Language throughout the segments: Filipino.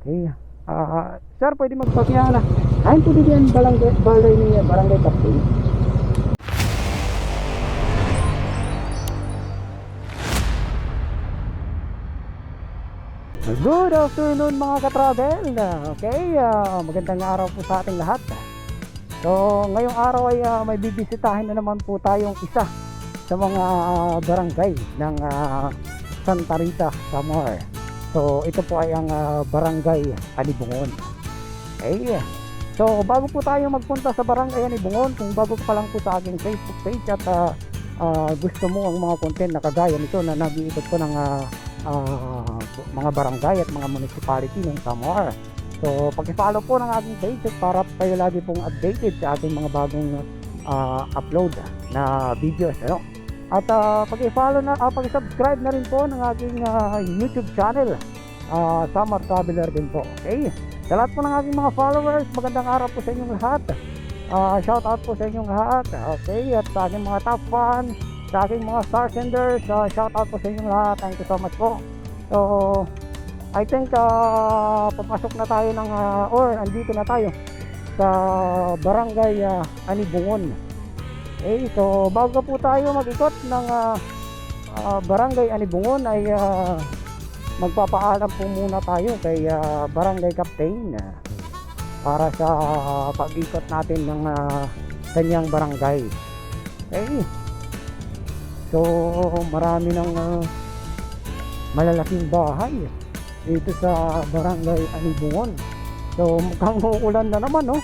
Okay. Ah, sir, pwede magpakilala. Ayun po din barangay, barangay niya, barangay captain. Good afternoon mga ka-travel. Okay, ah, magandang araw po sa ating lahat. So, ngayong araw ay ah, may bibisitahin na naman po tayong isa sa mga barangay ng ah, Santa Rita, Samar. So, ito po ay ang ah, barangay Alibungon. Okay. So, bago po tayo magpunta sa barangay Alibungon, kung bago pa lang po sa aking Facebook page at ah, ah, gusto mo ang mga content na kagaya nito na nag-iikot ko ng ah, ah, mga barangay at mga municipality ng Samar. So, pag-follow po ng aking page para kayo lagi pong updated sa ating mga bagong ah, upload na videos. Ano? At uh, pag-follow na, ah, pag-subscribe na rin po ng aking ah, YouTube channel. Uh, Summer Traveler din po. Okay? Sa lahat po ng aking mga followers, magandang araw po sa inyong lahat. Ah, shout out po sa inyong lahat. Okay? At sa aking mga top fans, sa aking mga star senders, ah, shout out po sa inyong lahat. Thank you so much po. So, I think ah, papasok na tayo ng ah, or andito na tayo sa barangay uh, Anibungon. Okay, so bago po tayo mag-ikot ng ah, ah, barangay Anibungon ay ah, magpapaalam po muna tayo kay ah, barangay captain para sa pag-ikot natin ng ah, kanyang barangay. Okay. So marami ng ah, malalaking bahay dito sa barangay Anibungon. So mukhang uulan na naman no.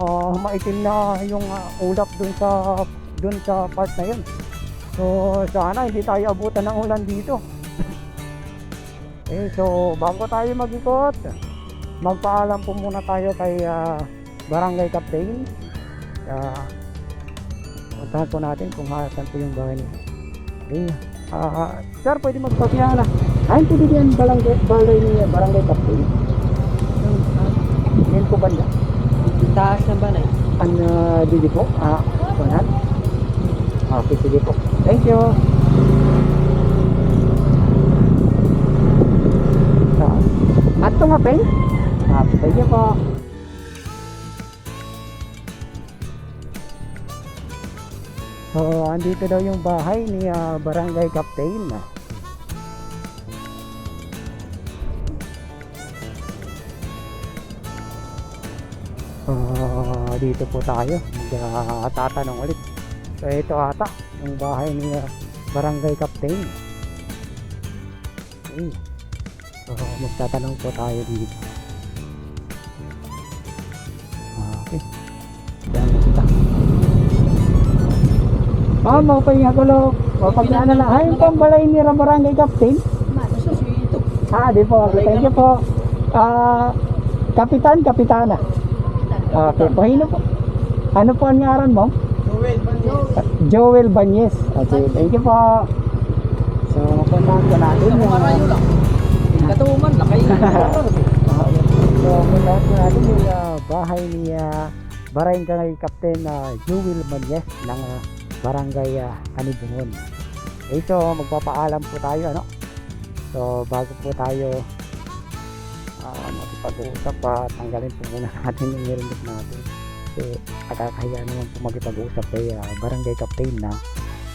Ah, maitim na yung ah, ulap dun sa dun sa part na yun. So sana hindi tayo abutan ng ulan dito. eh so bago tayo mag-ikot, magpaalam po muna tayo kay ah, barangay captain. Uh, puntahan po natin kung saan po yung bahay niya. Okay. Ah, sir, pwede magpakilala. Ayun po din barangay, barangay niya, barangay captain. Yan po banda. Taas na ba na? Ang uh, didi po, ah, kunan. Okay, sige po. Thank you. So, ato nga, pen? Ah, thank you po. So, andito daw yung bahay ni ah, Barangay Captain. Ah, dito po tayo. Magtatanong ulit. So, ito ata, yung bahay ni ah, Barangay Captain. Okay. So, magtatanong po tayo dito. Ah, Okay. Yan kita. Ah, mau pahinga ko lo. Mapaglaan na lang. Ay, yung pambalay ni Barangay Captain. Ah, di po. Thank you po. Ah, Kapitan, Kapitana. Okay, pahino po. Ano po ang ngaran mo? Joel, Uh, Joel Banyes. Okay, thank you po. So, mapuntahan ko natin yung... Marayo lang. Katuman lang kayo. Ah, so, mapuntahan ko natin yung ah, bahay ni uh, Barangay Captain uh, Joel Banyes ng ah, Barangay uh, Anibungon. Okay, so magpapaalam po tayo, ano? So, bago po tayo uh, makipag-uusap, uh, tanggalin po muna natin yung helmet natin. Kasi nakakahiya naman po makipag-usap kay ah, Barangay Captain na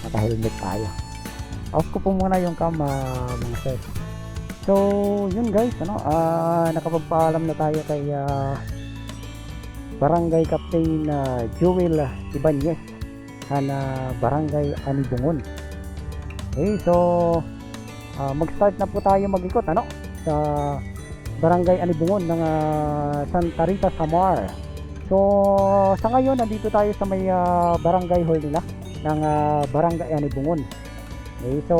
naka-helmet tayo. Off ko po muna yung cam, ah, mga sir. So, yun guys, ano, ah nakapagpaalam na tayo kay ah, Barangay Captain ah, Joel Ibanez na Barangay Anibungon. Okay, so ah, mag-start na po tayo mag-ikot ano sa Barangay Anibungon ng ah, Santa Rita, Samar. So, sa ngayon nandito tayo sa may ah, barangay hall nila ng ah, Barangay Anibungon. Okay, so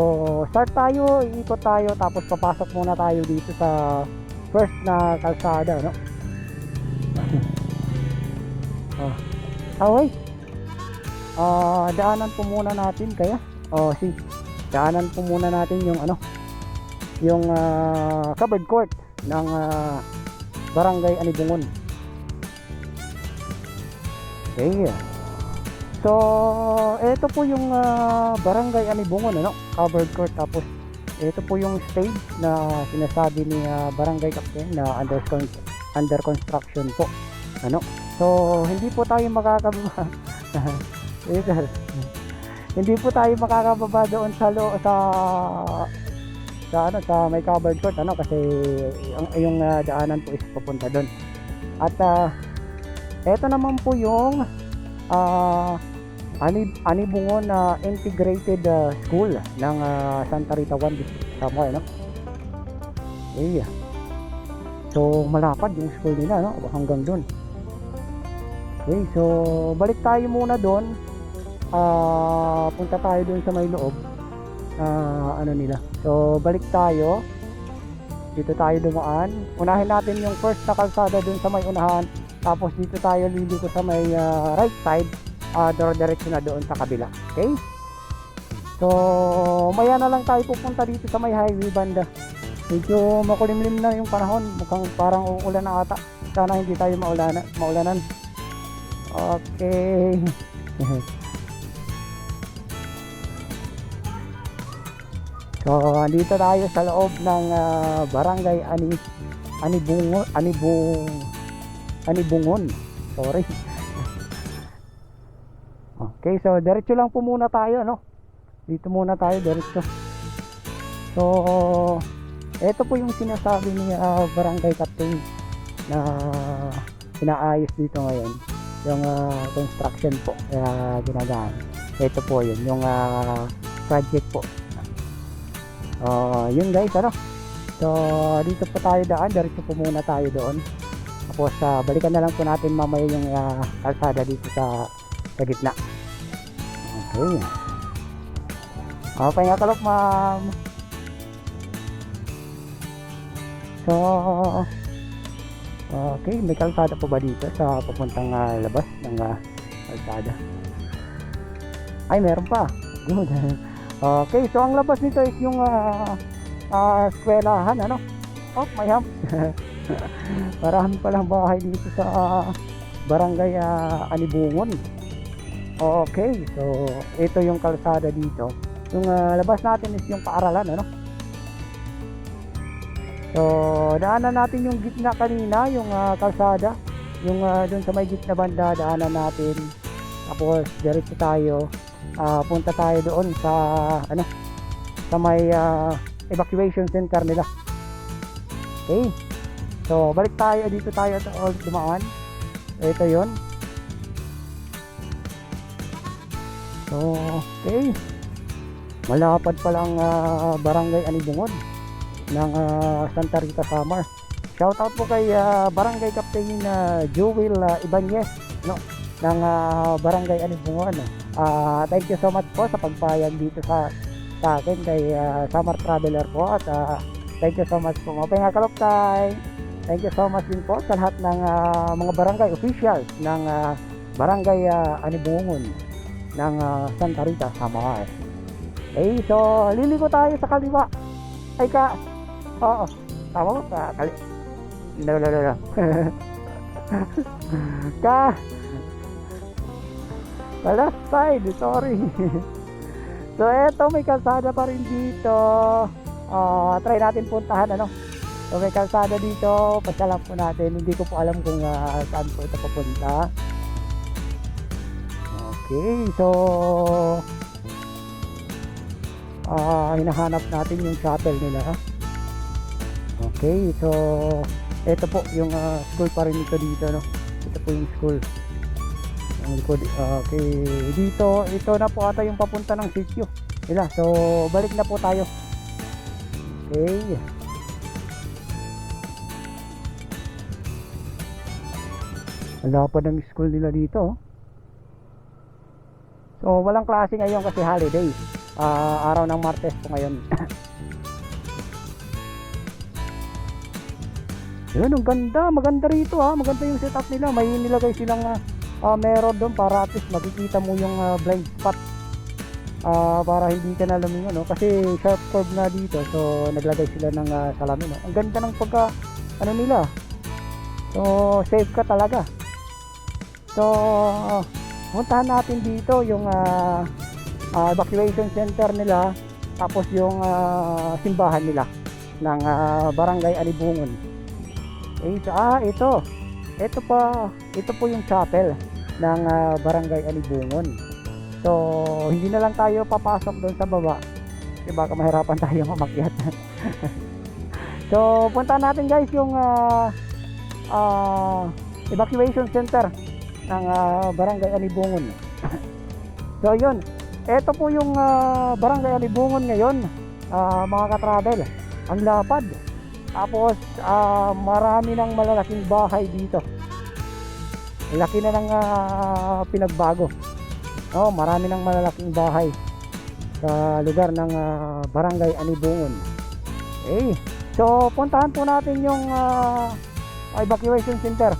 start tayo, iikot tayo tapos papasok muna tayo dito sa first na kalsada, no? oh. Okay. Ah, daanan po muna natin kaya. Oh, si daanan po muna natin yung ano, yung ah, covered court ng ah, Barangay Anibungon. Okay. So, ito po yung ah, Barangay Anibungon, ano? Covered court tapos ito po yung stage na sinasabi ni ah, Barangay Captain na under, under construction po. Ano? So, hindi po tayo makakababa. Hindi po tayo makakababa doon sa lo sa sa ano sa may covered court ano kasi yung, yung ah, daanan po is papunta doon. At ah, ito naman po yung ah Ani Anibungon na integrated ah, school ng ah, Santa Rita 1 District Samoa no. Eh. So malapad yung school nila no hanggang doon. Okay, so balik tayo muna doon. Ah, punta tayo doon sa may loob. Ah, ano nila. So balik tayo. Dito tayo dumaan. Unahin natin yung first na kalsada doon sa may unahan. Tapos dito tayo liliko sa may ah, right side uh, diretso na doon sa kabila. Okay? So, maya na lang tayo pupunta dito sa may highway banda. Medyo makulimlim na yung panahon. Mukhang parang uulan na ata. Sana hindi tayo maulana, maulanan. Okay. so, dito tayo sa loob ng ah, barangay Ani Anibungo Anibung Anibungon. Sorry. Okay, so diretso lang po muna tayo, no? Dito muna tayo, diretso. So, ito po yung sinasabi ni ah, Barangay Captain na inaayos dito ngayon. Yung ah, construction po na ginagamit. Ito po yun, yung ah, project po. Oh, yun guys, ano? So, dito po tayo daan, diretso po muna tayo doon. Tapos, ah, balikan na lang po natin mamaya yung ah, kalsada dito sa sa gitna. Okay. Okay nga kalok, ma'am. So, okay, may kalsada po ba dito sa papuntang ah, labas ng ah, kalsada? Ay, meron pa. Good. Okay, so ang labas nito is yung ah ah, eskwelahan, ano? Oh, may ham. Marami palang bahay dito sa ah, barangay ah, Anibungon. Okay, so ito yung kalsada dito. Yung ah, labas natin is yung paaralan, ano? So, daanan natin yung gitna kanina, yung ah, kalsada. Yung ah, dun sa may gitna banda, daanan natin. Tapos, diretso tayo. Ah, punta tayo doon sa, ano, sa may ah, evacuation center nila. Okay. So, balik tayo. Dito tayo uh, dumaan. Ito yon So, okay. Malapad pa lang ah, barangay Anibungod ng ah, Santa Rita Samar. Shout out po kay ah, barangay Captain uh, Joel ah, Ibanez no ng ah, barangay Anibungod. Ah, thank you so much po sa pagpayag dito sa sa akin kay ah, Samar Traveler po at ah, thank you so much po. Mapay nga kalokay. Thank you so much din po sa lahat ng ah, mga barangay officials ng ah, barangay uh, Anibungon ng ah, Santa Rita, Samar. Okay, so liliko tayo sa kaliwa. Ay ka, oo, tama ba? Sa kali... No, no, no, no. ka, sa left side, sorry. so eto, may kalsada pa rin dito. Ah, try natin puntahan, ano? So may kalsada dito, pasyalan po natin. Hindi ko po alam kung ah, saan po ito papunta. Okay, so ah hinahanap natin yung shuttle nila. Okay, so ito po yung ah, school pa rin ito dito, no? Ito po yung school. Likod, ah, okay, dito, ito na po ata yung papunta ng sitio nila. So, balik na po tayo. Okay. Wala pa ng school nila dito. oh. So, walang klase ngayon kasi holiday. Ah, araw ng Martes po ngayon. Yun, ang ganda. Maganda rito ha. Maganda yung setup nila. May nilagay silang ah, ah, meron doon para at least makikita mo yung ah, blind spot. Ah, para hindi ka na lumingon. No? Kasi sharp curve na dito. So, naglagay sila ng ah, salamin. No? Ang ganda ng pagka, ano nila. So, safe ka talaga. So, puntahan natin dito yung ah, ah, evacuation center nila tapos yung ah, simbahan nila ng ah, Barangay Alibungon. Eh, ah, ito. Ito pa, ito po yung chapel ng ah, Barangay Alibungon. So, hindi na lang tayo papasok doon sa baba. Kasi baka mahirapan tayo umakyat. so, punta natin guys yung ah, ah, evacuation center ng ah, Barangay Alibungon. so, yun. Ito po yung ah, Barangay Alibungon ngayon, ah, mga ka-travel. Ang lapad. Tapos, ah, marami ng malalaking bahay dito. Laki na ng ah, pinagbago. Oh, marami ng malalaking bahay sa lugar ng ah, Barangay Alibungon. Okay. So, puntahan po natin yung ah, evacuation center.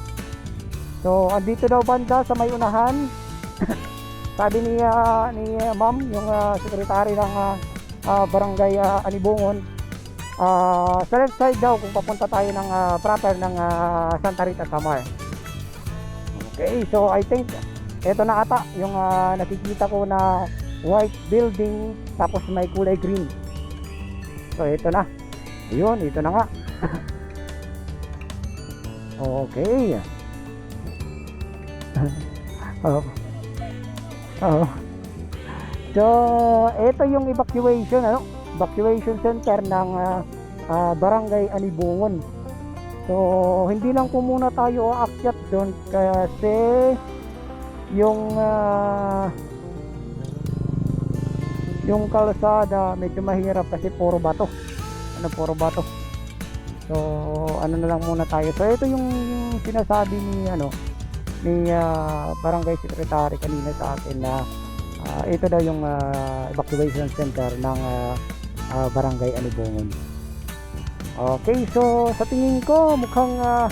So, andito daw banda sa may unahan. Sabi ni ah, ni ah, Ma'am, yung ah, sekretary ng ah, ah, Barangay ah, Anibungon, ah, sa left side daw kung papunta tayo ng ah, proper ng ah, Santa Rita Samar. Okay, so I think eto na ata yung ah, nakikita ko na white building tapos may kulay green. So ito na. Yun, ito na nga. okay. oh. Oh. So, ito yung evacuation, ano? Evacuation center ng ah, ah, Barangay Alibungon. So, hindi lang po muna tayo aakyat doon kasi yung ah, yung kalsada medyo mahirap kasi puro bato. Ano puro bato. So, ano na lang muna tayo. So, ito yung, yung sinasabi ni ano ni ah, barangay secretary kanina sa akin na ah, ito daw yung ah, evacuation center ng ah, ah, barangay Alibungon. Okay, so sa tingin ko mukhang ah,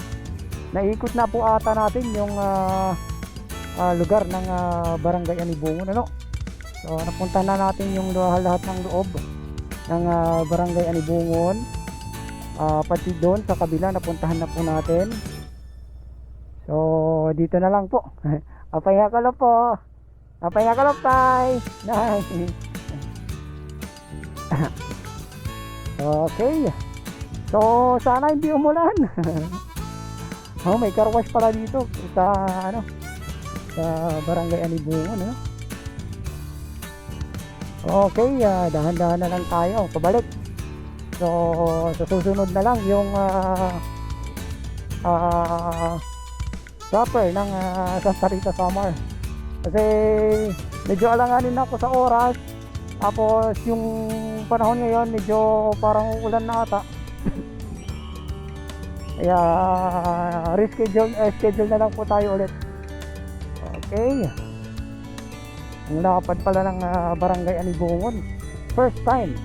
naikot na po ata natin yung ah, ah, lugar ng ah, barangay Alibungon ano. So napunta na natin yung lahat ng loob ng ah, barangay Alibungon. Ah, pati doon sa kabila napuntahan na po natin. So dito na lang po. Apaya ka lang po. Apaya ka lang tay. Nice. Okay. So, sana hindi umulan. oh, may car wash pala dito sa ano sa Barangay Anibungan, ano? Okay, ah, dahan-dahan na lang tayo pabalik. So, sa susunod na lang yung ah ah proper ng ah, Santa Rita Summer. Kasi medyo alanganin ako sa oras. Tapos yung panahon ngayon medyo parang ulan na ata. Kaya reschedule, eh, schedule na lang po tayo ulit. Okay. Ang lapad pala ng ah, barangay Anibungon. First time.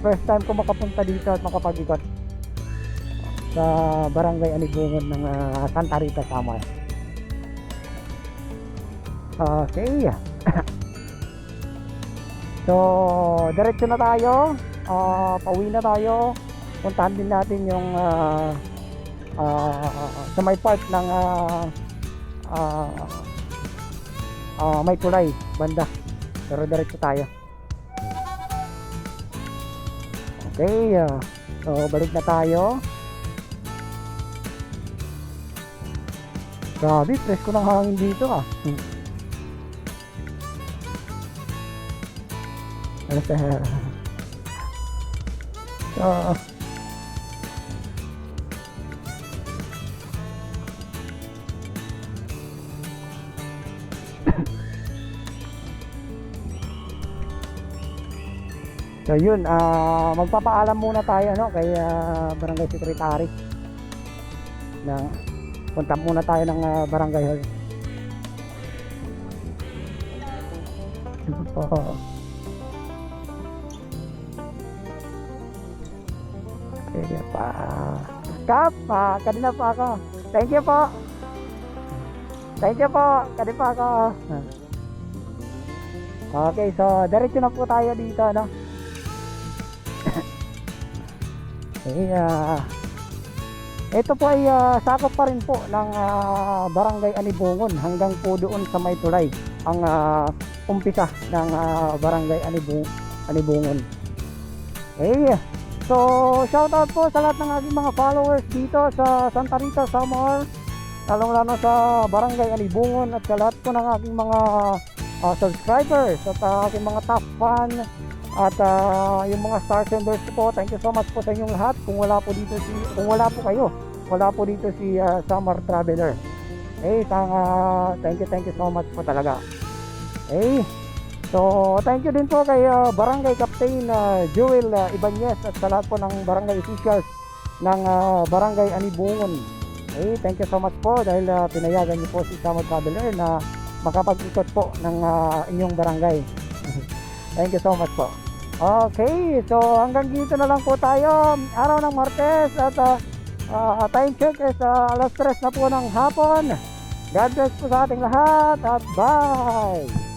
First time ko makapunta dito at makapag-ikot sa barangay Anibungon ng ah, Santa Rita, Samar. Okay. So, diretso na tayo. Ah, pauwi na tayo. Puntahan din natin yung ah, ah, sa may part ng ah, ah, ah, may kulay banda. Pero diretso tayo. Okay. ah, so, balik na tayo. Grabe, presko ng hangin dito ah. Hmm. Sa... So, So yun, ah magpapaalam muna tayo no kay ah, Barangay Secretary. Na punta muna tayo ng ah, Barangay Hall. Po. Kap, ah, kanina pa ako. Thank you po. Thank you po. Kanina pa ako. Okay, so diretso na po tayo dito, no? Eh, ah, ito po ay ah, sakop pa rin po ng ah, Barangay Anibungon hanggang po doon sa May Tulay ang ah, umpisa ng ah, Barangay Anibung Anibungon. Okay. So, shoutout po sa lahat ng aking mga followers dito sa Santa Rita, Samar. Lalong lalo sa Barangay Anibungon at sa lahat po ng aking mga ah, subscribers at ah, aking mga top fan at ah, yung mga star senders po. Thank you so much po sa inyong lahat. Kung wala po dito si kung wala po kayo, wala po dito si ah, Samar Traveler. Eh, tanga, thank you, thank you so much po talaga. Eh, so thank you din po kay ah, Barangay Captain ah, Joel ah, Ibanez at sa lahat po ng barangay officials ng ah, Barangay Anibungon. Eh, thank you so much po dahil ah, pinayagan niyo po si Samar Traveler na makapag-ikot po ng ah, inyong barangay. thank you so much po. Okay, so hanggang dito na lang po tayo. Araw ng Martes at ah, ah, time check is ah, alas 3 na po ng hapon. God bless po sa ating lahat at bye!